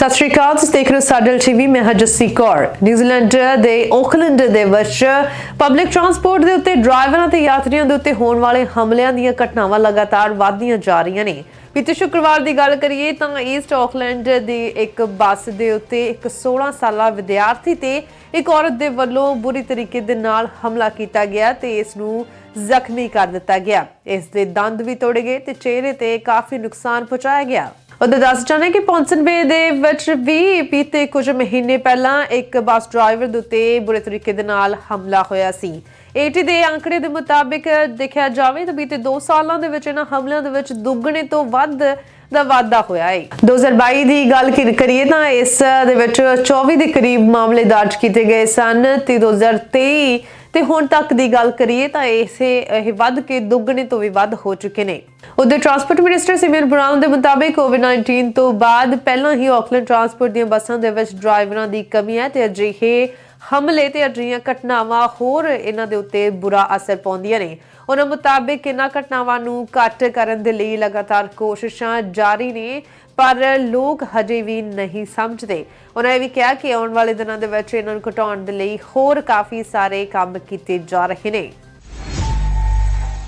ਸਤਿ ਸ਼੍ਰੀ ਅਕਾਲ, ਤੁਸੀਂ ਦੇਖ ਰਹੇ ਹੋ ਸਾਡਲ ਟੀਵੀ, ਮੈਂ ਹਾਂ ਕੌਰ। ਨਿਊਜ਼ੀਲੈਂਡ ਦੇ ਔਕਲੈਂਡ ਦੇ ਵਿੱਚ ਪਬਲਿਕ ਟਰਾਂਸਪੋਰਟ ਦੇ ਉੱਤੇ ਡਰਾਈਵਰਾਂ ਤੇ ਯਾਤਰੀਆਂ ਦੇ ਉੱਤੇ ਹੋਣ ਵਾਲੇ ਹਮਲਿਆਂ ਦੀਆਂ ਘਟਨਾਵਾਂ ਲਗਾਤਾਰ ਵਧਦੀਆਂ ਜਾ ਰਹੀਆਂ ਨੇ। ਬੀਤੇ ਸ਼ੁੱਕਰਵਾਰ ਦੀ ਗੱਲ ਕਰੀਏ ਤਾਂ ਈਸਟ ਆਕਲੈਂਡ ਦੀ ਇੱਕ ਬੱਸ ਦੇ ਉੱਤੇ ਇੱਕ 16 ਸਾਲਾ ਵਿਦਿਆਰਥੀ ਤੇ ਇੱਕ ਔਰਤ ਦੇ ਵੱਲੋਂ ਬੁਰੀ ਤਰੀਕੇ ਦੇ ਨਾਲ ਹਮਲਾ ਕੀਤਾ ਗਿਆ ਤੇ ਇਸ ਨੂੰ ਜ਼ਖਮੀ ਕਰ ਦਿੱਤਾ ਗਿਆ। ਇਸ ਦੇ ਦੰਦ ਵੀ ਤੋੜੇ ਗਏ ਤੇ ਚਿਹਰੇ ਤੇ ਕਾਫੀ ਨੁਕਸਾਨ ਪਹੁੰਚਾਇਆ ਗਿਆ। ਉਹਦੇ ਦੱਸ ਚਾਹਨੇ ਕਿ ਪੌਂਸਨ ਬੇ ਦੇ ਵਿੱਚ ਵੀ ਬੀਤੇ ਕੁਝ ਮਹੀਨੇ ਪਹਿਲਾਂ ਇੱਕ ਬੱਸ ਡਰਾਈਵਰ ਦੇ ਉੱਤੇ ਬੁਰੇ ਤਰੀਕੇ ਦੇ ਨਾਲ ਹਮਲਾ ਹੋਇਆ ਸੀ। ਏਟੀ ਦੇ ਅੰਕੜੇ ਦੇ ਮੁਤਾਬਿਕ ਦੇਖਿਆ ਜਾਵੇ ਤਾਂ ਬੀਤੇ 2 ਸਾਲਾਂ ਦੇ ਵਿੱਚ ਇਹਨਾਂ ਹਮਲਿਆਂ ਦੇ ਵਿੱਚ ਦੁੱਗਣੇ ਤੋਂ ਵੱਧ ਦਾ ਵਾਧਾ ਹੋਇਆ ਹੈ। 2022 ਦੀ ਗੱਲ ਕਰੀਏ ਤਾਂ ਇਸ ਦੇ ਵਿੱਚ 24 ਦੇ ਕਰੀਬ ਮਾਮਲੇ ਦਰਜ ਕੀਤੇ ਗਏ ਸਨ ਤੇ 2023 ਤੇ ਹੁਣ ਤੱਕ ਦੀ ਗੱਲ ਕਰੀਏ ਤਾਂ ਇਸੇ, ਇਹ ਵੱਧ ਕੇ ਦੁੱਗਣੇ ਤੋਂ ਵੀ ਵੱਧ ਹੋ ਚੁੱਕੇ ਨੇ। ਉਧਰ ਟਰਾਂਸਪੋਰਟ ਮਿਨਿਸਟਰ ਸਿਮਰਨ ਬਰਾਉਨ ਦੇ ਮੁਤਾਬਿਕ ਕੋਵਿਡ-19 ਤੋਂ ਬਾਅਦ ਪਹਿਲਾਂ ਹੀ ਆਕਲੈਂਡ ਟਰਾਂਸਪੋਰਟ ਦੀਆਂ ਬੱਸਾਂ ਦੇ ਵਿੱਚ ਡਰਾਈਵਰਾਂ ਦੀ ਕਮੀ ਹੈ ਤੇ ਅਜਿਹੇ ਹਮਲੇ ਤੇ ਅਜਿਹੀਆਂ ਘਟਨਾਵਾਂ ਹੋਰ ਇਹਨਾਂ ਦੇ ਉੱਤੇ ਬੁਰਾ ਅਸਰ ਪਾਉਂਦੀਆਂ ਨੇ। ਉਹਨਾਂ ਮੁਤਾਬਿਕ ਇਹਨਾਂ ਘਟਨਾਵਾਂ ਨੂੰ ਘੱਟ ਕਰਨ ਦੇ ਲਈ ਲਗਾਤਾਰ ਕੋਸ਼ਿਸ਼ਾਂ ਜਾਰੀ ਨੇ, ਪਰ ਲੋਕ ਹਜੇ ਵੀ ਨਹੀਂ ਸਮਝਦੇ। ਉਹਨਾਂ ਇਹ ਵੀ ਕਿਹਾ ਕਿ ਆਉਣ ਵਾਲੇ ਦਿਨਾਂ ਦੇ ਵਿੱਚ ਇਹਨਾਂ ਨੂੰ ਘਟਾਉਣ ਦੇ ਲਈ ਹੋਰ ਕਾਫੀ ਸਾਰੇ ਕੰਮ ਕੀਤੇ ਜਾ ਰਹੇ ਨੇ।